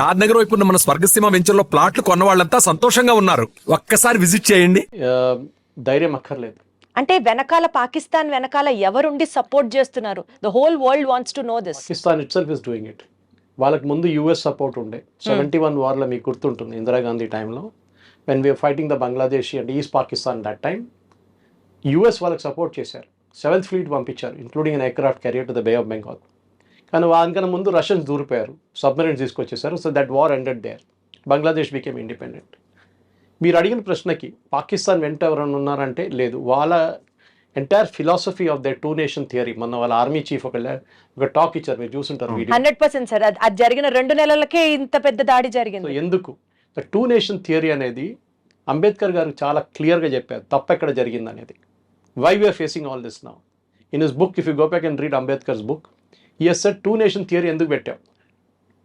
షాద్ నగర్ వైపు ఉన్న మన స్వర్గసీమ వెంచర్లో ప్లాట్లు కొన్న వాళ్ళంతా సంతోషంగా ఉన్నారు. ఒక్కసారి విజిట్ చేయండి. ధైర్యం అక్కర్లేదు. అంటే వెనకాల పాకిస్తాన్ వెనకాల ఎవరుండి సపోర్ట్ చేస్తున్నారు? The whole world wants to know this Pakistan itself is doing it వాళ్ళకి ముందు యూఎస్ సపోర్ట్ ఉండే. సెవెంటీ వన్ వార్లో మీకు గుర్తుంటుంది ఇందిరాగాంధీ టైంలో when we're fighting the Bangladesh and east Pakistan that time US వాళ్ళకి సపోర్ట్ చేశారు. సెవెంత్ ఫ్లీట్ పంపించారు including an aircraft carrier to the bay of Bengal కానీ దానికన్నా ముందు రష్యన్స్ దూరిపోయారు. Submarines తీసుకొచ్చేసారు. So that war ended there Bangladesh became independent మీరు అడిగిన ప్రశ్నకి పాకిస్తాన్ వెంట ఎవరైనా ఉన్నారంటే లేదు. వాళ్ళ entire philosophy of the two nation theory మొన్న వాళ్ళ ఆర్మీ చీఫ్ ఒక ఒక టాక్ ఇచ్చారు. మీరు చూసుంటారు హండ్రెడ్ పర్సెంట్ సార్. అది జరిగిన రెండు నెలలకే ఇంత పెద్ద దాడి జరిగింది. ఎందుకు? ద టూ నేషన్ థియరీ అనేది అంబేద్కర్ గారు చాలా క్లియర్గా చెప్పారు. తప్పు ఎక్కడ జరిగింది అనేది why we're facing all this now in his book if you go back and read Ambedkar's book yes sir two nation theory ఎందుకు పెట్టాం?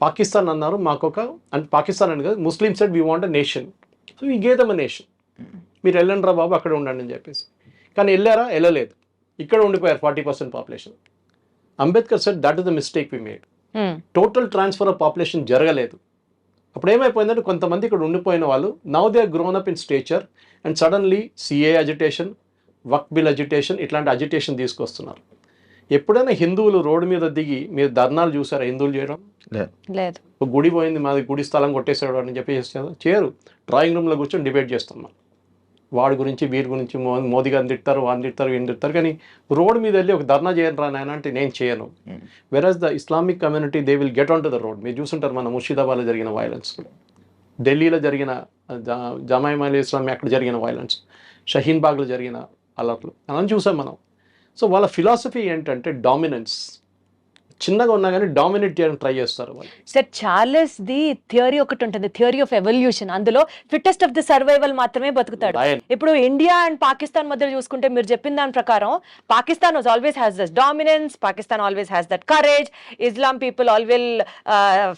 పాకిస్తాన్ అన్నారు మాకు ఒక అంటే పాకిస్తాన్ అని కాదు Muslim said we want a nation so ఈ గేదమ్ అ నేషన్ మీరు వెళ్ళండి రా బాబు అక్కడ ఉండండి అని చెప్పేసి. కానీ వెళ్ళారా? వెళ్ళలేదు. ఇక్కడ ఉండిపోయారు forty percent population. Ambedkar said that is the mistake we made. Total transfer of population జరగలేదు. అప్పుడు ఏమైపోయిందంటే కొంతమంది ఇక్కడ ఉండిపోయిన వాళ్ళు now they grown up in stature and suddenly CAA agitation Waqf bill agitation ఇట్లాంటి అజిటేషన్ తీసుకొస్తున్నారు. ఎప్పుడైనా హిందువులు రోడ్డు మీద దిగి మీరు ధర్నాలు చూసారా హిందువులు చేయడం? లేదు. ఒక గుడి పోయింది మాది గుడి స్థలం కొట్టేసాడు అని చెప్పి చేస్తారు చేయరు. డ్రాయింగ్ రూమ్లో కూర్చొని డిబేట్ చేస్తున్నాం వాడి గురించి వీరి గురించి మో మోదీ గారిని తిడతారు వాడిని తిడతారు వీడిని తిడతారు. కానీ రోడ్ మీద వెళ్ళి ఒక ధర్నా చేయను రా నాయన అంటే నేను చేయను. Versus the Islamic community they will get on to the road మీరు చూసుంటారు మన ముర్షిదాబాద్లో జరిగిన వైలెన్స్ ఢిల్లీలో జరిగిన జా- జమాయి మలి ఇస్లామీ అక్కడ జరిగిన వైలెన్స్ షహీన్ బాగ్లో జరిగిన అలర్ట్లు. అలా చూసాం మనం. సో వాళ్ళ ఫిలాసఫీ ఏంటంటే డామినెన్స్. చిన్నగా ఉన్నా కానీ డామినేట్ చేయడానికి ట్రై చేస్తారు వాళ్ళు. సార్ చార్లెస్ ది థియరీ ఒకటి ఉంటుంది థియరీ ఆఫ్ ఎవల్యూషన్. అందులో ఫిట్టెస్ట్ ఆఫ్ ది సర్వైవల్ మాత్రమే బతుకుతాడు. ఇప్పుడు ఇండియా అండ్ పాకిస్తాన్ మధ్య చూసుకుంటే మీరు చెప్పిన దాని ప్రకారం Pakistan was always has this dominance Pakistan always has that courage Islam people always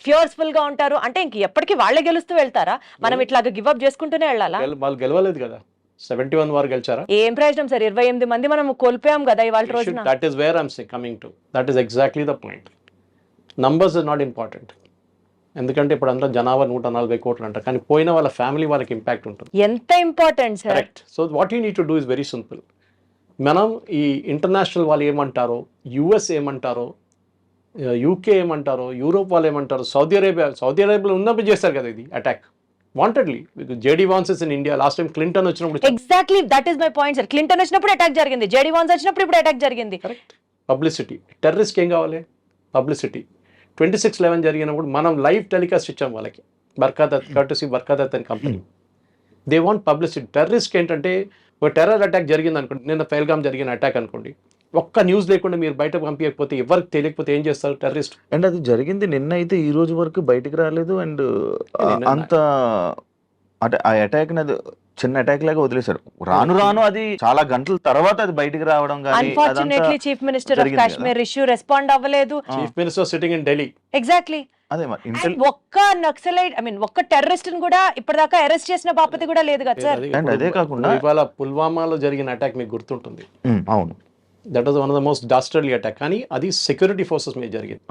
ఫియర్స్ఫుల్గా ఉంటారు. అంటే ఇంక ఎప్పటికీ వాళ్ళే గెలుస్తూ వెళ్తారా? మనం ఇట్లాగా గివ్ అప్ చేసుకుంటూనే వెళ్ళాలా? వాళ్ళు గెలవలేదు కదా. సెవెంటీ వన్ వారు గెలిచారా? ఏం ప్రయోజనం సార్? ఇరవై ఎనిమిది మంది మనం కోల్పోయాం కదా ఇవాళ రోజున. That is where I'm coming to that is exactly the point numbers is not important ఎందుకంటే ఇప్పుడు అందరూ జనాభా నూట నలభై కోట్లు అంటారు కానీ పోయిన వాళ్ళ ఫ్యామిలీ వాళ్ళకి ఇంపాక్ట్ ఉంటుంది. ఎంత important sir? Correct so what you need to do is very simple మనం ఈ ఇంటర్నేషనల్ వాళ్ళు ఏమంటారో యుఎస్ ఏమంటారో యూకే ఏమంటారో యూరోప్ వాళ్ళు ఏమంటారో సౌదీ అరేబియా సౌదీ అరేబియాలో ఉన్నప్పుడు చేశారు కదా ఇది attack wantedly JD Vance's in India last time Clinton వచ్చినప్పుడు exactly that is my point sir Clinton వచ్చినప్పుడు అటాక్ జరిగింది. జేడీ వాన్స్ వచ్చినప్పుడు ఇప్పుడు అటాక్ జరిగింది. కరెక్ట్ పబ్లిసిటీ టెర్రరిస్ట్కి ఏం కావాలి? పబ్లిసిటీ ట్వంటీ సిక్స్ లెవెన్ జరిగినప్పుడు మనం లైవ్ టెలికాస్ట్ ఇచ్చాం వాళ్ళకి. బర్కాదత్ కర్టసీ బర్కాదత్ అని కంపెనీ దే వాంట్ పబ్లిసిటీ టెర్రరిస్ట్కి ఏంటంటే ఒక టెర్రర్ అటాక్ జరిగింది అనుకోండి నిన్న ఫెల్గామ్ జరిగిన అటాక్ అనుకోండి. ఒక్క న్యూస్ లేకుండా మీరు బయటకు పంపించకపోతే ఎవరికి తెలియకపోతే ఏం చేస్తారు టెర్రరిస్ట్ అండ్ అది జరిగింది నిన్న అయితే ఈ రోజు వరకు బయటికి రాలేదు అండ్ అంత అంటే ఆ అటాక్ అది చిన్న అటాక్ లాగా వదిలేశారు. రాను రాను అది చాలా గంటల తర్వాత అది బయటికి రావడం కానీ unfortunately chief minister of. Kashmir issue respond అవ్వలేదు. Chief minister sitting in Delhi exactly అదే ఒక్క నక్సలైట్ ఐ మీన్ ఒక్క టెర్రరిస్ట్ని కూడా ఇప్పటిదాకా అరెస్ట్ చేసిన బాపతి కూడా లేదు కదా సార్ And అదే కాకుండా- ఇవాళ పుల్వామాలో జరిగిన అటాక్ మీకు గుర్తుంటుంది. అవును. That was one of the most dastardly attack కానీ అది సెక్యూరిటీ ఫోర్సెస్ మీద జరిగింది.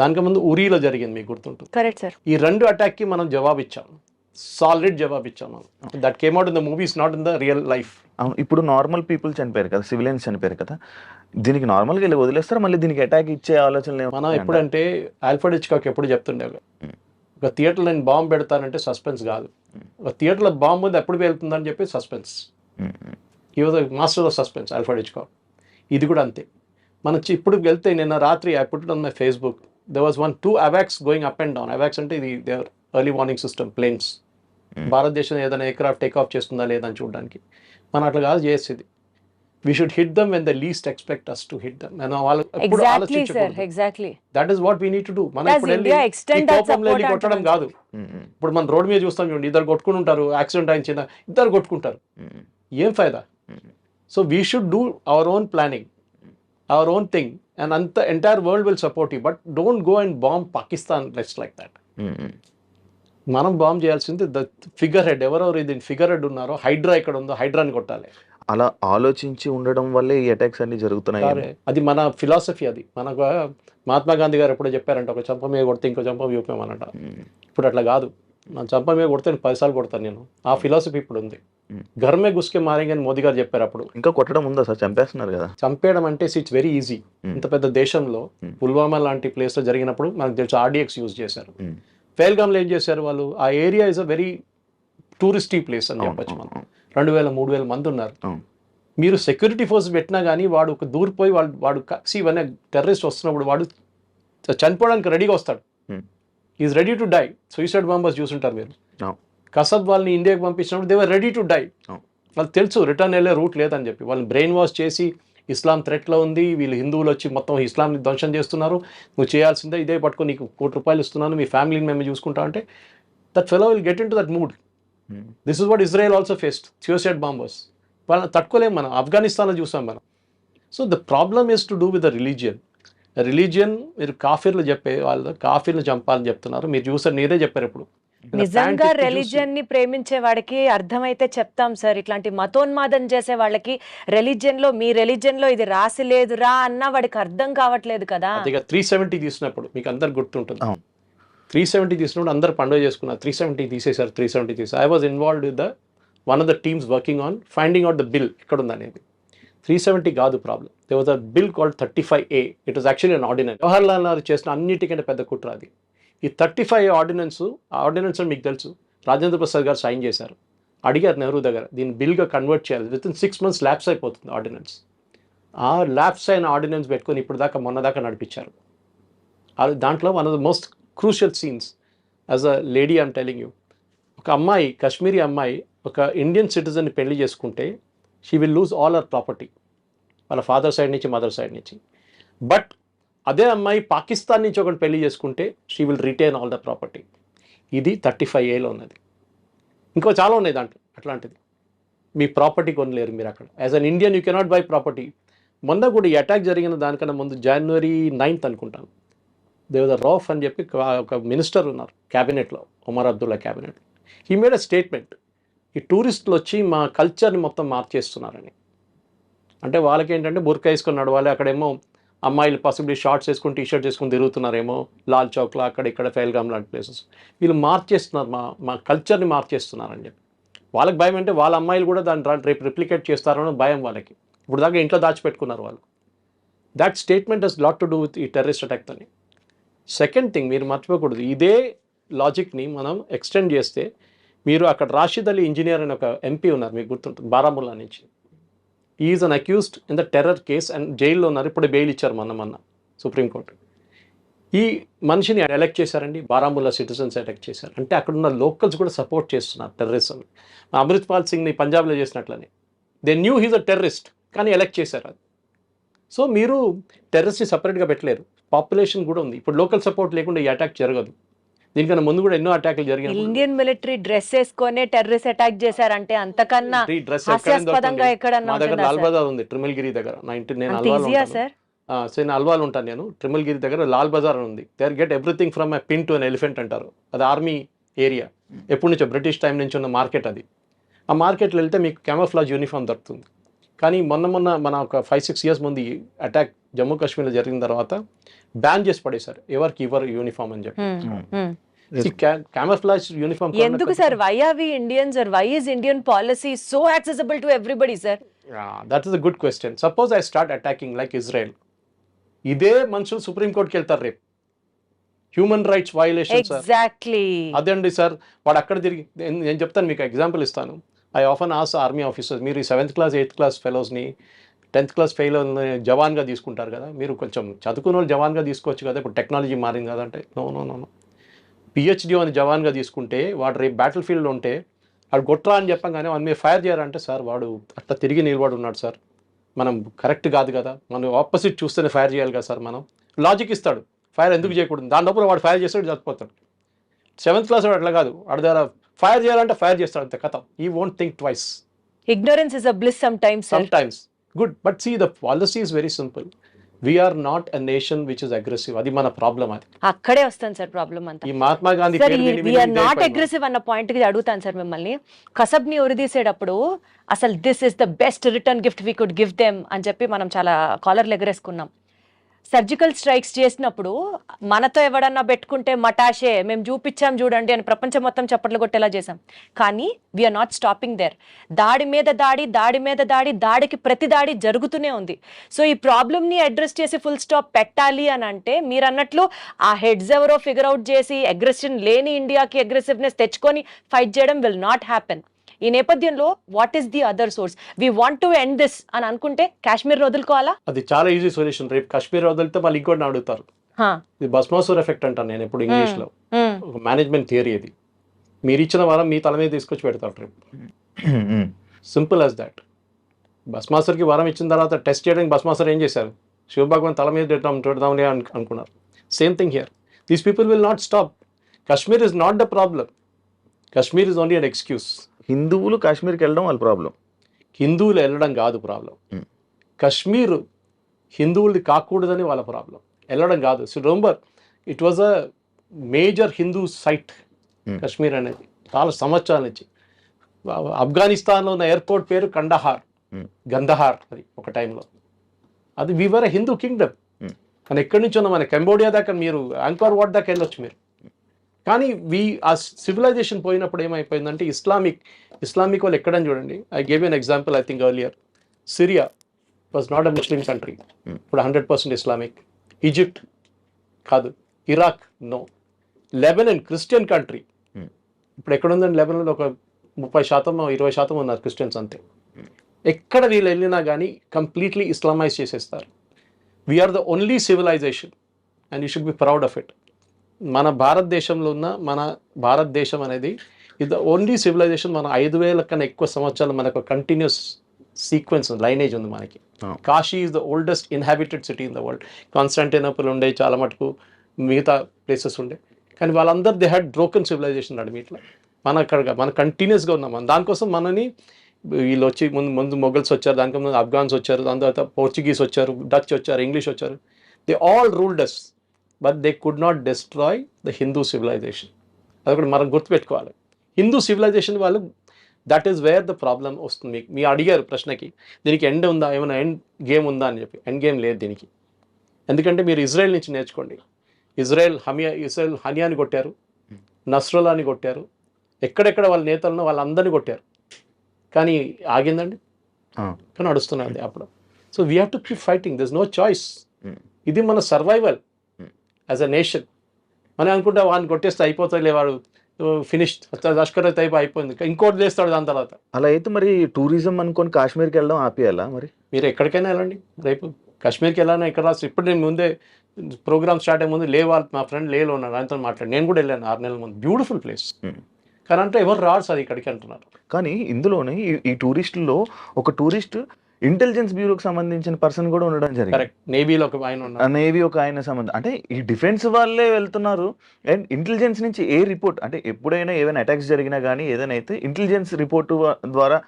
దానికి ముందు ఉరీలో జరిగింది మీకు గుర్తుంటుంది కరెక్ట్ సార్ ఈ రెండు అటాక్కి మనం జవాబు ఇచ్చాం సాలిడ్ జవాబు ఇచ్చాం మనం. That came out in the movies not in the real life అవును ఇప్పుడు నార్మల్ పీపుల్ చనిపోయారు కదా సివిలియన్స్ చనిపోయారు కదా దీనికి నార్మల్గా వెళ్ళి వదిలేస్తారు మళ్ళీ దీనికి అటాక్ ఇచ్చే ఆలోచనలు ఏమైనా మనం? ఎప్పుడంటే ఆల్ఫర్డ్ హిచ్కాక్ ఎప్పుడు చెప్తుండే ఒక థియేటర్లో నేను బాంబు పెడతానంటే సస్పెన్స్ కాదు. ఒక థియేటర్లో బాంబు ఉంది ఎప్పుడు వెళ్తుందని చెప్పి సస్పెన్స్. ఈ was master of suspense Alfred Hitchcock ఇది కూడా అంతే. మనం చి- ఇప్పుడు వెళ్తే నిన్న రాత్రి I put on my Facebook they was one two అవాక్స్ going up and down అవాక్స్ అంటే ఇది దేవర్ ఎర్లీ వార్నింగ్ సిస్టమ్ ప్లేన్స్ భారతదేశం ఏదైనా ఎయిర్క్రాఫ్ట్ టేక్ ఆఫ్ చేస్తుందా లేదా అని చూడడానికి. మనం అట్లా కాదు చేసేది. We should hit them when the least expect us to hit them మనం వాళ్ళు ఎప్పుడు ఎగ్జాక్ట్లీ సార్ ఆలోచించకూడదు. Exactly that is what we need to do మనం ఇప్పుడు వెళ్ళి కొట్టడం. కాదు. ఉమ్, ఇప్పుడు మనం రోడ్ మీద చూస్తాం చూడండి ఇద్దరు కొట్టుకుని ఉంటారు యాక్సిడెంట్ అయిన చిన్న ఇద్దరు కొట్టుకుంటారు. ఉమ్, ఏం ఫైదా. So we should do our own planning our own thing and అంత entire world will support you but don't go and bomb Pakistan let's like that. మనం బాంబ్ చేయాల్సింది ద ఫిగర్ హెడ్ ఎవరెవరు ఇది? ఫిగర్ హెడ్ ఉన్నారో హైడ్రా ఇక్కడ ఉందో హైడ్రాని కొట్టాలి. అలా ఆలోచించి ఉండడం వల్లే ఈ అటాక్స్ అన్ని జరుగుతున్నాయి. అది మన ఫిలాసఫీ అది. మనకు మహాత్మా గాంధీ గారు ఎప్పుడో చెప్పారంట ఒక చంప మీద కొడితే ఇంకో చంప చూపామనంట ఇప్పుడు అట్లా కాదు. నా చంప మీద కొడితే నేను పదిసార్లు కొడతాను నేను. ఆ ఫిలాసఫీ ఇప్పుడు ఉంది. Hmm. గర్మే గుస్కే మారేంగ్ అని మోదీ గారు చెప్పారు అప్పుడు. ఇంకా కొట్టడం ఉందా సార్? చంపేస్తున్నారు కదా. చంపేయడం అంటే ఇట్స్ వెరీ ఈజీ Hmm. ఇంత పెద్ద దేశంలో Hmm. పుల్వామా లాంటి ప్లేస్లో జరిగినప్పుడు మనకు తెలుసు ఆర్డీఎక్స్ యూజ్ చేశారు. Hmm. ఫెయిల్గామ్లో ఏం చేశారు వాళ్ళు? ఆ area is a very touristy place అని చెప్పొచ్చు మనం. రెండు వేల మూడు వేల మంది ఉన్నారు. మీరు సెక్యూరిటీ ఫోర్స్ పెట్టినా కానీ వాడు ఒక దూరిపోయి వాడు వాడు సి ఇవన్నీ టెర్రరిస్ట్ వస్తున్నప్పుడు వాడు చనిపోవడానికి రెడీగా వస్తాడు. Hmm. Is ready to die suicide bombers చూసుంటారు మీరు. కసబ్ వాళ్ళని ఇండియాకి పంపించినప్పుడు దేవర్ రెడీ టు డై. వాళ్ళకి తెలుసు రిటర్న్ వెళ్ళే రూట్ లేదని చెప్పి. వాళ్ళని బ్రెయిన్ వాష్ చేసి ఇస్లాం థ్రెట్లో ఉంది వీళ్ళు హిందువులు వచ్చి మొత్తం ఇస్లాంని ధ్వంసం చేస్తున్నారు. నువ్వు చేయాల్సిందే ఇదే పట్టుకొని నీకు కోటి రూపాయలు ఇస్తున్నాను మీ ఫ్యామిలీని మేము చూసుకుంటా అంటే that fellow will get into that mood. This is what Israel also faced suicide bombers వాళ్ళని తట్టుకోలేం మనం ఆఫ్ఘనిస్తాన్లో చూసాం మనం. So the problem is to do with the religion religion మీరు కాఫీర్లు చెప్పే వాళ్ళు కాఫీర్లు చంపాలని చెప్తున్నారు. మీరు చూసారు మీరే చెప్పారు ఇప్పుడు. నిజంగా రెలిజియన్ని ప్రేమించే వాడికి అర్థమైతే చెప్తాం సార్. ఇట్లాంటి మతోన్మాదం చేసే వాళ్ళకి రెలిజియన్లో మీ రెలిజియన్లో ఇది రాసి లేదురా అన్న వాడికి అర్థం కావట్లేదు కదా. అదిగా త్రీ సెవెంటీ తీసినప్పుడు మీకు అందరు గుర్తుంటుంది. త్రీ సెవెంటీ తీసినప్పుడు అందరు పండుగ చేసుకున్నారు. త్రీ సెవెంటీ తీసేశారు త్రీ సెవెంటీ తీసి I was involved with the one of the teams working on finding out the bill ఎక్కడ ఉంది అనేది త్రీ సెవెంటీ కాదు problem they was a bill called thirty five A it was actually an ordinance Jawaharlal Nehru చేసిన అన్నిటికంటే పెద్ద కుట్ర అది. ఈ థర్టీ ఫైవ్ ఆర్డినెన్స్ ఆ ఆర్డినెన్స్ మీకు తెలుసు. రాజేంద్ర ప్రసాద్ గారు సైన్ చేశారు. అడిగారు నెహ్రూ దగ్గర దీన్ని బిల్గా కన్వర్ట్ చేయాలి. With in six months lapse అయిపోతుంది ఆర్డినెన్స్ ఆ ల్యాప్స్ అయిన ఆర్డినెన్స్ పెట్టుకొని ఇప్పుడు దాకా మొన్న దాకా నడిపించారు. అది దాంట్లో one of the most crucial scenes as a lady I'm telling you ఒక అమ్మాయి కాశ్మీరీ అమ్మాయి ఒక ఇండియన్ సిటిజన్ని పెళ్ళి చేసుకుంటే she will lose all her property వాళ్ళ ఫాదర్ సైడ్ నుంచి మదర్ సైడ్ నుంచి. బట్ అదే అమ్మాయి పాకిస్తాన్ నుంచి ఒకటి పెళ్ళి చేసుకుంటే she will retain all the property ఇది థర్టీ ఫైవ్ ఏలో ఉన్నది. ఇంకో చాలా ఉన్నాయి దాంట్లో అట్లాంటిది. మీ ప్రాపర్టీ కొనలేరు మీరు అక్కడ. As an Indian you cannot buy property మొన్న కూడా ఈ అటాక్ జరిగిన దానికన్నా ముందు జనవరి నైన్త్ అనుకుంటాను. దేవద రౌఫ్ అని చెప్పి ఒక- మినిస్టర్ ఉన్నారు క్యాబినెట్లో Omar Abdullah cabinet he made a statement ఈ టూరిస్టులు వచ్చి మా కల్చర్ని మొత్తం మార్చేస్తున్నారని. అంటే వాళ్ళకి ఏంటంటే బుర్కా వేసుకొని నడవాలి అక్కడేమో అమ్మాయిలు పాసిబిలీ షార్ట్స్ వేసుకొని టీ షర్ట్ వేసుకొని తిరుగుతున్నారేమో లాల్ చౌక్లో అక్కడ ఇక్కడ ఫెయిల్గామ్ లాంటి ప్లేసెస్. వీళ్ళు మార్చేస్తున్నారు మా మా కల్చర్ని మార్చేస్తున్నారని చెప్పి. వాళ్ళకి భయం అంటే వాళ్ళ అమ్మాయిలు కూడా దాన్ని రేపు రిప్లికేట్ చేస్తారని భయం వాళ్ళకి. ఇప్పుడు దాకా ఇంట్లో దాచిపెట్టుకున్నారు వాళ్ళు. That statement has lot to do with ఈ టెర్రరిస్ట్ అటాక్ అని సెకండ్ థింగ్ మీరు మర్చిపోకూడదు. ఇదే లాజిక్ని మనం ఎక్స్టెండ్ చేస్తే మీరు అక్కడ రాషిద్ అలీ ఇంజనీర్ అని ఒక ఎంపీ ఉన్నారు మీకు గుర్తుంటుంది బారాముల్లా నుంచి. Is an accused in the terror case and జైల్లో ఉన్నారు ఇప్పుడు బెయిల్ ఇచ్చారు మొన్న మొన్న సుప్రీంకోర్టు ఈ మనిషిని ఎలెక్ట్ చేశారండి బారాముల్లా సిటిజన్స్ ఎలెక్ట్ చేశారు. అంటే అక్కడ ఉన్న లోకల్స్ కూడా సపోర్ట్ చేస్తున్నారు టెర్రరిజం అమృత్ పాల్ సింగ్ని పంజాబ్లో చేసినట్లని. They knew he's a terrorist కానీ ఎలెక్ట్ చేశారు అది. సో మీరు టెర్రరిస్ట్ని సపరేట్గా పెట్టలేరు. పాపులేషన్ కూడా ఉంది. ఇప్పుడు లోకల్ సపోర్ట్ లేకుండా ఈ అటాక్ జరగదు. దీనికన్నా ముందు కూడా ఎన్నో అటాక్లు జరిగాయి ఇండియన్ మిలిటరీ డ్రెస్ వేసుకొనే టెర్రరిస్ట్ అటాక్ చేశారంటే అంతకన్నా హాస్యాస్పదంగా ఎక్కడన్నా మా దగ్గర ఉంటుందా లాల్ సార్? బజార్ ఉంది ట్రిమిల్గిరి దగ్గర. నైన్టీన్ నేను అంత అల్వాల్ ఈజీయా ఉంటాను. సార్? ఆ, సో నేను అల్వాల్ ఉంటాను నేను. ట్రిమిల్గిరి దగ్గర లాల్ బజార్ అని ఉంది. There get everything from a pin to an elephant అంటారు. అది ఆర్మీ ఏరియా ఎప్పటి నుంచో బ్రిటిష్ టైం నుంచి ఉన్న మార్కెట్ అది. ఆ మార్కెట్లో వెళ్తే మీకు కెమోఫ్లాజ్ యూనిఫామ్ దొరుకుతుంది. కానీ మొన్న మొన్న మన ఒక ఫైవ్ సిక్స్ ఇయర్స్ ముందు అటాక్ జమ్మూ కాశ్మీర్లో జరిగిన తర్వాత బ్యాన్ చేసి పడేశారు. ఎవరికి ఇవ్వరు యూనిఫామ్ అని చెప్పి. క్యామోఫ్లాజ్ యూనిఫామ్ ఎందుకు sir? Why are we Indians are why is Indian policy so accessible to everybody sir that is a good question suppose I start attacking like Israel ఇదే మనుషులు సుప్రీంకోర్టుకి వెళ్తారు రేపు. Human rights violation sir exactly అదే అండి sir వాడు అక్కడ తిరిగి నేను చెప్తాను మీకు ఎగ్జాంపుల్ ఇస్తాను. I often ask army officers మీరు ఈ సెవెంత్ క్లాస్ ఎయిత్ క్లాస్ ఫెలోస్ని టెన్త్ క్లాస్ ఫెయిల్ జవాన్గా తీసుకుంటారు కదా. మీరు కొంచెం చదువుకున్న వాళ్ళు జవాన్గా తీసుకోవచ్చు కదా. ఇప్పుడు టెక్నాలజీ మారింది కదా అంటే. No no no no PhD అని జవాన్గా తీసుకుంటే వాడు రేపు బ్యాటిల్ ఫీల్డ్లో ఉంటే వాడు గొట్రా అని చెప్పగానే వాడి మీద ఫైర్ చేయాలంటే సార్ వాడు అట్లా తిరిగి నిలబడి ఉన్నాడు సార్. మనం కరెక్ట్ కాదు కదా. మనం ఆపోజిట్ చూస్తేనే ఫైర్ చేయాలి కదా సార్ మనం. లాజిక్ ఇస్తాడు. ఫైర్ ఎందుకు చేయకూడదు? దాని లోపల వాడు ఫైర్ చేస్తాడు చచ్చిపోతాడు. సెవెంత్ క్లాస్ వాడు అట్లా కాదు. వాడి దగ్గర ఫైర్ చేయాలంటే ఫైర్ చేస్తాడు అంతే కథ. He won't think twice ignorance is a bliss sometimes sometimes good but see the policy is very simple we are not a nation which is aggressive అది మన ప్రాబ్లం అది. అక్కడే వస్తుంది సార్ ప్రాబ్లం అంతా. ఈ Mahatma Gandhi sir we are not. Aggressive అన్న పాయింట్కి అడుగుతాను సార్ మిమ్మల్ని. కసబ్ని ఉరిదీసేటప్పుడు అసలు this is the best return gift we could give them అని చెప్పి మనం చాలా కాలర్లు ఎగరేసుకున్నాం. సర్జికల్ స్ట్రైక్స్ చేసినప్పుడు మనతో ఎవడన్నా పెట్టుకుంటే మటాషే మేము చూపించాం చూడండి అని ప్రపంచం మొత్తం చప్పట్లు కొట్టేలా చేసాం కానీ వీఆర్ నాట్ స్టాపింగ్ దేర్ దాడి మీద దాడి దాడి మీద దాడి దాడికి ప్రతి దాడి జరుగుతూనే ఉంది. సో ఈ ప్రాబ్లమ్ని అడ్రస్ చేసి ఫుల్ స్టాప్ పెట్టాలి అని అంటే మీరు అన్నట్లు ఆ హెడ్స్ ఎవరో ఫిగర్ అవుట్ చేసి అగ్రెషన్ లేని ఇండియాకి అగ్రెసివ్నెస్ తెచ్చుకొని ఫైట్ చేయడం విల్ నాట్ హ్యాపెన్ ఈ నేపథ్యంలో what is the other source we want to end this అని అనుకుంటే కాశ్మీర్ వదులుకోవాలా? అది చాలా ఈజీ సొల్యూషన్ రేపు కాశ్మీర్ వదిలితే మళ్ళీ ఇంకోటి అడుగుతారు. హా. ఇది బస్మాసూర్ ఎఫెక్ట్ అంటాను నేను ఎప్పుడు ఇంగ్లీష్లో. మేనేజ్మెంట్ థియరీ ఇది. మీరు ఇచ్చిన వారం మీ తల మీద తీసుకొచ్చి పెడతారు రేపు. సింపుల్ యాజ్ దాట్ బస్మాసర్కి వరం ఇచ్చిన తర్వాత టెస్ట్ చేయడానికి బస్మాసర్ ఏం చేశారు? శివభగవాన్ తల మీద పెడతాం పెడదామని అను- అనుకున్నారు. Same thing here these people will not stop Kashmir is not the problem Kashmir is only an excuse హిందువులు కాశ్మీర్కి వెళ్ళడం వాళ్ళ ప్రాబ్లం. హిందువులు వెళ్ళడం కాదు ప్రాబ్లం. కశ్మీర్ హిందువులది కాకూడదని వాళ్ళ ప్రాబ్లం. వెళ్ళడం కాదు. So remember it was a major Hindu site. Kashmir అనేది. చాలా సంవత్సరాల నుంచి. ఆఫ్ఘనిస్తాన్లో ఉన్న ఎయిర్పోర్ట్ పేరు కండహార్. గంధహార్ అది ఒక టైంలో. అది వివర్ హిందూ కింగ్డమ్. కానీ ఎక్కడి నుంచి ఉన్న? మన కంబోడియా దాకా మీరు యాంకార్ వాట్ దాకా వెళ్ళొచ్చు మీరు. కానీ వి ఆ సివిలైజేషన్ పోయినప్పుడు ఏమైపోయిందంటే ఇస్లామిక్ ఇస్లామిక్ వాళ్ళు ఎక్కడని చూడండి. I gave an example I think earlier Syria was not a Muslim country Hmm. ఇప్పుడు హండ్రెడ్ పర్సెంట్ ఇస్లామిక్ ఈజిప్ట్ కాదు. Iraq no Lebanon Christian country Hmm. ఇప్పుడు ఎక్కడ ఉందండి లెబనన్లో ఒక ముప్పై శాతం ఇరవై శాతం ఉన్నారు క్రిస్టియన్స్ అంతే. ఎక్కడ వీళ్ళు వెళ్ళినా కానీ కంప్లీట్లీ ఇస్లామైజ్ చేసేస్తారు. We are the only civilisation and you should be proud of it మన భారతదేశంలో ఉన్న మన భారతదేశం అనేది ఇది ద ఓన్లీ సివిలైజేషన్ మన ఐదు వేల కన్నా ఎక్కువ సంవత్సరాలు మనకు కంటిన్యూస్ సీక్వెన్స్ లైనేజ్ ఉంది మనకి. Kashi is the oldest inhabited city in the world Constantinople ఉండే చాలా మటుకు మిగతా ప్లేసెస్ ఉండే. కానీ వాళ్ళందరూ దే హ్యాడ్ బ్రోకెన్ సివిలైజేషన్ నడిమి ఇట్లా. మన అక్కడ మన కంటిన్యూస్గా ఉన్నాం. దానికోసం మనని వీళ్ళు వచ్చి ముందు ముందు మొఘల్స్ వచ్చారు దానికి ముందు ఆఫ్ఘాన్స్ వచ్చారు దాని తర్వాత పోర్చుగీస్ వచ్చారు డచ్ వచ్చారు ఇంగ్లీష్ వచ్చారు. They all ruled us but they could not destroy the Hindu civilisation. అది కూడా మనం గుర్తుపెట్టుకోవాలి. హిందూ సివిలైజేషన్ వాళ్ళు that is where the problem వస్తుంది. మీకు మీ అడిగారు ప్రశ్నకి దీనికి ఎండ్ ఉందా? ఏమైనా ఎండ్ గేమ్ ఉందా అని చెప్పి. ఎండ్ గేమ్ లేదు దీనికి. ఎందుకంటే మీరు ఇజ్రాయెల్ నుంచి నేర్చుకోండి. ఇజ్రాయెల్ హమియా ఇజ్రాయెల్ హనియాని కొట్టారు. నస్రోలాని కొట్టారు. ఎక్కడెక్కడ వాళ్ళ నేతలను వాళ్ళందరినీ కొట్టారు. కానీ ఆగిందండి? కానీ నడుస్తున్నది అప్పుడు. So we have to keep fighting this no choice. ఇది మన సర్వైవల్. యాజ్ అ నేషన్ మనం అనుకుంటే వాడిని కొట్టేస్తే అయిపోతాయిలే వాడు. ఫినిష్ లష్కర్ అయిపో- అయిపోయింది. ఇంకోటి చేస్తాడు దాని తర్వాత. అలా అయితే మరి టూరిజం అనుకొని కాశ్మీర్కి వెళ్ళడం ఆపేయాలా మరి? మీరు ఎక్కడికైనా వెళ్ళండి. రేపు కాశ్మీర్కి వెళ్ళాను ఎక్కడ రాసి ఇప్పుడు నేను ముందే ప్రోగ్రామ్ స్టార్ట్ అయ్యే ముందు వాళ్ళు మా ఫ్రెండ్ లేలో ఉన్నాడు. ఆయనతో మాట్లాడి నేను కూడా వెళ్ళాను ఆరు నెలల ముందు. Beautiful place Hmm. కానీ అంటే ఎవరు రాడు సార్ ఇక్కడికి అంటున్నారు. కానీ ఇందులోనే ఈ టూరిస్టుల్లో ఒక టూరిస్ట్ ఇంటెలిజెన్స్ బ్యూరోకి సంబంధించిన పర్సన్ కూడా ఉండడం జరిగింది. కరెక్ట్ నేవీలో ఒక ఆయన ఉన్నారు నేవీ ఒక ఆయన సంబంధం అంటే ఈ డిఫెన్స్ వాళ్ళే వెళ్తున్నారు. అండ్ ఇంటెలిజెన్స్ నుంచి ఏ రిపోర్ట్ అంటే ఎప్పుడైనా ఏదైనా అటాక్స్ జరిగినా కానీ ఏదైనా అయితే ఇంటెలిజెన్స్ రిపోర్ట్ ద్వారా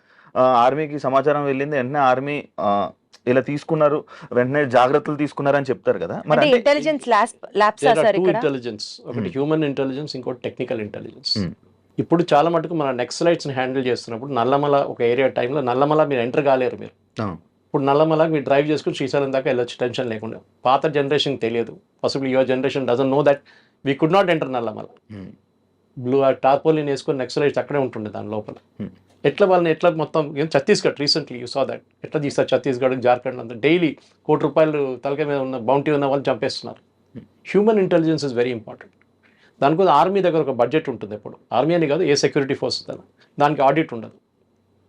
ఆర్మీకి సమాచారం వెళ్ళింది. వెంటనే ఆర్మీ ఇలా తీసుకున్నారు. వెంటనే జాగ్రత్తలు తీసుకున్నారు అని చెప్తారు కదా. మరి ఇంటెలిజెన్స్ ఇంటెలిజెన్స్ ఒకటి Hmm. హ్యూమన్ ఇంటెలిజెన్స్ ఇంకోటి టెక్నికల్ ఇంటెలిజెన్స్ Hmm. ఇప్పుడు చాలా మటుకు మన నెక్సలైట్స్ని హ్యాండిల్ చేస్తున్నప్పుడు నల్లమల ఒక ఏరియా టైంలో నల్లమల మీరు ఎంటర్ కాలేరు మీరు. ఇప్పుడు నల్లమల మీరు డ్రైవ్ చేసుకుని శ్రీశైలం దాకా వెళ్ళొచ్చు టెన్షన్ లేకుండా. పాత జనరేషన్ తెలియదు. Possible your generation doesn't know that we could not enter Nallamala. Blue ఆ టార్పోలిన్ వేసుకొని నెక్సలైట్స్ అక్కడే ఉంటుండే దాని లోపల. Hmm. ఎట్లా వాళ్ళని ఎట్లా మొత్తం ఏం Chhattisgarh recently you saw that ఎట్లా తీస్తారు ఛత్తీస్గఢ్ జార్ఖండ్ అంతా? డైలీ కోటి రూపాయలు తలకాయ మీద ఉన్న బౌంటీ ఉన్న వాళ్ళు చంపేస్తున్నారు. Human intelligence is very important దానికోసం ఆర్మీ దగ్గర ఒక బడ్జెట్ ఉంటుంది ఎప్పుడు. ఆర్మీ అని కాదు ఏ సెక్యూరిటీ ఫోర్స్ దాని దానికి ఆడిట్ ఉండదు.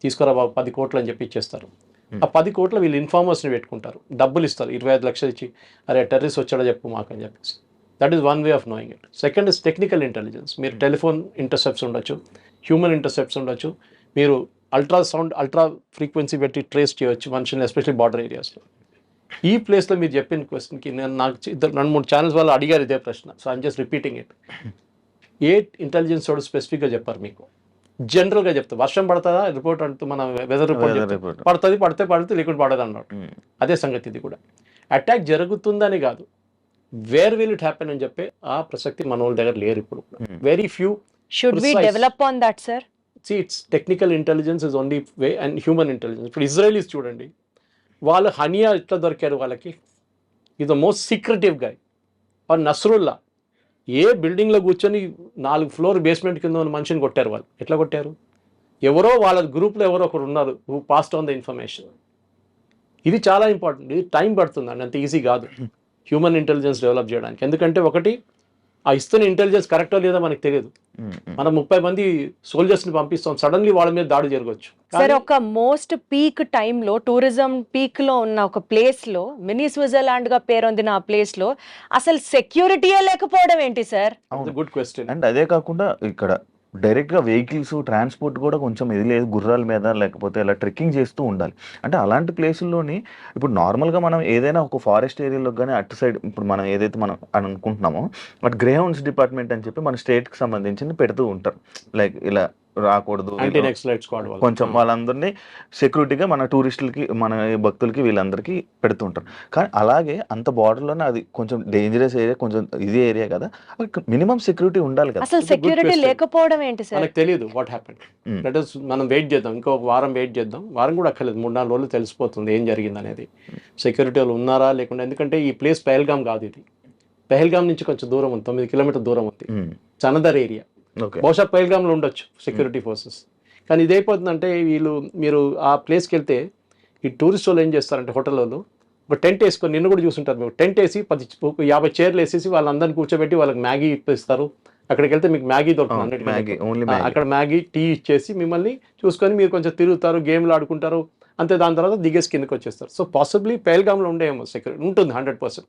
తీసుకురా బాబు పది కోట్లు అని చెప్పి ఇచ్చేస్తారు. ఆ పది కోట్ల వీళ్ళు ఇన్ఫార్మర్స్ని పెట్టుకుంటారు. డబ్బులు ఇస్తారు. ఇరవై ఐదు లక్షలు ఇచ్చి అరే టెర్రరిస్ట్ వచ్చాడో చెప్పు మాకు అని చెప్పేసి. That is one way of knowing it second is technical intelligence మీరు టెలిఫోన్ ఇంటర్సెప్ట్స్ ఉండొచ్చు హ్యూమన్ ఇంటర్సెప్ట్స్ ఉండొచ్చు. మీరు అల్ట్రాసౌండ్ అల్ట్రా ఫ్రీక్వెన్సీ పెట్టి ట్రేస్ చేయొచ్చు మనుషుల్ని ఎస్పెషల్లీ బార్డర్ ఏరియాస్లో ఈ ప్లేస్లో మీరు చెప్పిన క్వశ్చన్కి నేను నాకు ఇద్దరు రెండు మూడు ఛానల్స్ వాళ్ళు అడిగారు ఇదే ప్రశ్న. So I'm just repeating it A intelligence వాడు స్పెసిఫిక్గా చెప్పారు మీకు. జనరల్గా చెప్తారు వర్షం పడుతుందా? రిపోర్ట్ అంటూ మన వెదర్ రిపోర్ట్. పడుతుంది పడితే పడితే లేకుంటే పడదు అన్నాడు అదే సంగతి ఇది కూడా. అటాక్ జరుగుతుందని కాదు. వేర్ విల్ ఇట్ హ్యాపెన్ అని చెప్పి ఆ ప్రసక్తి మన వాళ్ళ దగ్గర లేరు ఇప్పుడు very few should we. Develop on that sir see it's technical intelligence is only way and human intelligence ఇప్పుడు ఇజ్రాయలీస్ చూడండి. వాళ్ళు హనియా ఎట్లా దొరికారు వాళ్ళకి? ఇది ద మోస్ట్ సీక్రెటివ్ గాయ్ వాడు నస్రుల్లా ఏ బిల్డింగ్లో కూర్చొని నాలుగు ఫ్లోర్ బేస్మెంట్ కింద ఉన్న మనిషిని కొట్టారు వాళ్ళు? ఎట్లా కొట్టారు? ఎవరో వాళ్ళ గ్రూప్లో ఎవరో ఒకరు ఉన్నారు who passed on the information ఇది చాలా ఇంపార్టెంట్ ఇది టైం పడుతుంది అండి. అంత ఈజీ కాదు. హ్యూమన్ ఇంటెలిజెన్స్ డెవలప్ చేయడానికి. ఎందుకంటే ఒకటి ఆ ఇస్తున్న ఇంటెలిజెన్స్ కరెక్టో లేదో మనకు తెలియదు. మనం ముప్పై మంది సోల్జర్స్ని పంపిస్తాం సడన్లీ వాళ్ళ మీద దాడి జరగవచ్చు. సార్ ఒక మోస్ట్ పీక్ టైంలో టూరిజం పీక్లో ఉన్న ఒక ప్లేస్లో మినీ స్విట్జర్లాండ్గా పేరొందిన ఆ ప్లేస్లో అసలు సెక్యూరిటీయే లేకపోవడం ఏంటి సార్ గుడ్ క్వశ్చన్ అండ్ అదే కాకుండా ఇక్కడ డైరెక్ట్గా వెహికల్స్ ట్రాన్స్పోర్ట్ కూడా కొంచెం ఇది లేదు గుర్రాల మీద లేకపోతే ఇలా ట్రెక్కింగ్ చేస్తూ ఉండాలి. అంటే అలాంటి ప్లేసుల్లోని ఇప్పుడు నార్మల్గా మనం ఏదైనా ఒక ఫారెస్ట్ ఏరియాలో కానీ అటు సైడ్ ఇప్పుడు మనం ఏదైతే మనం అనుకుంటున్నామో బట్ గ్రే హౌన్స్ డిపార్ట్మెంట్ అని చెప్పి మన స్టేట్కి సంబంధించింది పెడుతూ ఉంటారు. లైక్ ఇలా రాకూడదు యాంటీ నెక్స్లైట్ స్క్వాడ్ వాళ్ళు కొంచెం వాళ్ళందరినీ సెక్యూరిటీగా మన టూరిస్టులకి మన భక్తులకి వీళ్ళందరికీ పెడుతుంటారు. కానీ అలాగే అంత borderలోనే అది కొంచెం డేంజరస్ ఏరియా కొంచెం ఇది ఏరియా కదా మినిమం సెక్యూరిటీ ఉండాలి కదా. అసలు సెక్యూరిటీ. లేకపోవడం ఏంటి సార్? మనకు తెలియదు వాట్ హ్యాపెన్ మనం వెయిట్ చేద్దాం ఇంకో వారం వెయిట్ చేద్దాం. వారం కూడా అక్కర్లేదు మూడు నాలుగు రోజులు తెలిసిపోతుంది ఏం జరిగింది అనేది సెక్యూరిటీ వాళ్ళు ఉన్నారా లేకుండా ఎందుకంటే ఈ ప్లేస్ పెహల్గామ్ కాదు ఇది. పెహల్గామ్ నుంచి కొంచెం దూరం ఉంది తొమ్మిది కిలోమీటర్ దూరం ఉంది. చనదర్ ఏరియా. బహుశా పైల్గామ్లో ఉండొచ్చు సెక్యూరిటీ ఫోర్సెస్. కానీ ఇదైపోతుందంటే వీళ్ళు మీరు ఆ ప్లేస్కి వెళ్తే ఈ టూరిస్ట్ వాళ్ళు ఏం చేస్తారంటే హోటల్ వాళ్ళు ఒక టెంట్ వేసుకొని నిన్ను కూడా చూసుంటారు మీరు. టెంట్ వేసి పది యాభై చైర్లు వేసేసి వాళ్ళందరిని కూర్చోబెట్టి వాళ్ళకి మ్యాగీ ఇప్పిస్తారు. అక్కడికి వెళ్తే మీకు మ్యాగీ దొరుకుతుంది అక్కడ మ్యాగీ టీ ఇచ్చేసి మిమ్మల్ని చూసుకొని మీరు కొంచెం తిరుగుతారు గేమ్లు ఆడుకుంటారు. అంతే దాని తర్వాత దిగేసి కిందకి వచ్చేస్తారు. సో పాసిబ్లీ పేల్గామ్లో ఉండేమో సెక్యూరిటీ ఉంటుంది హండ్రెడ్ పర్సెంట్.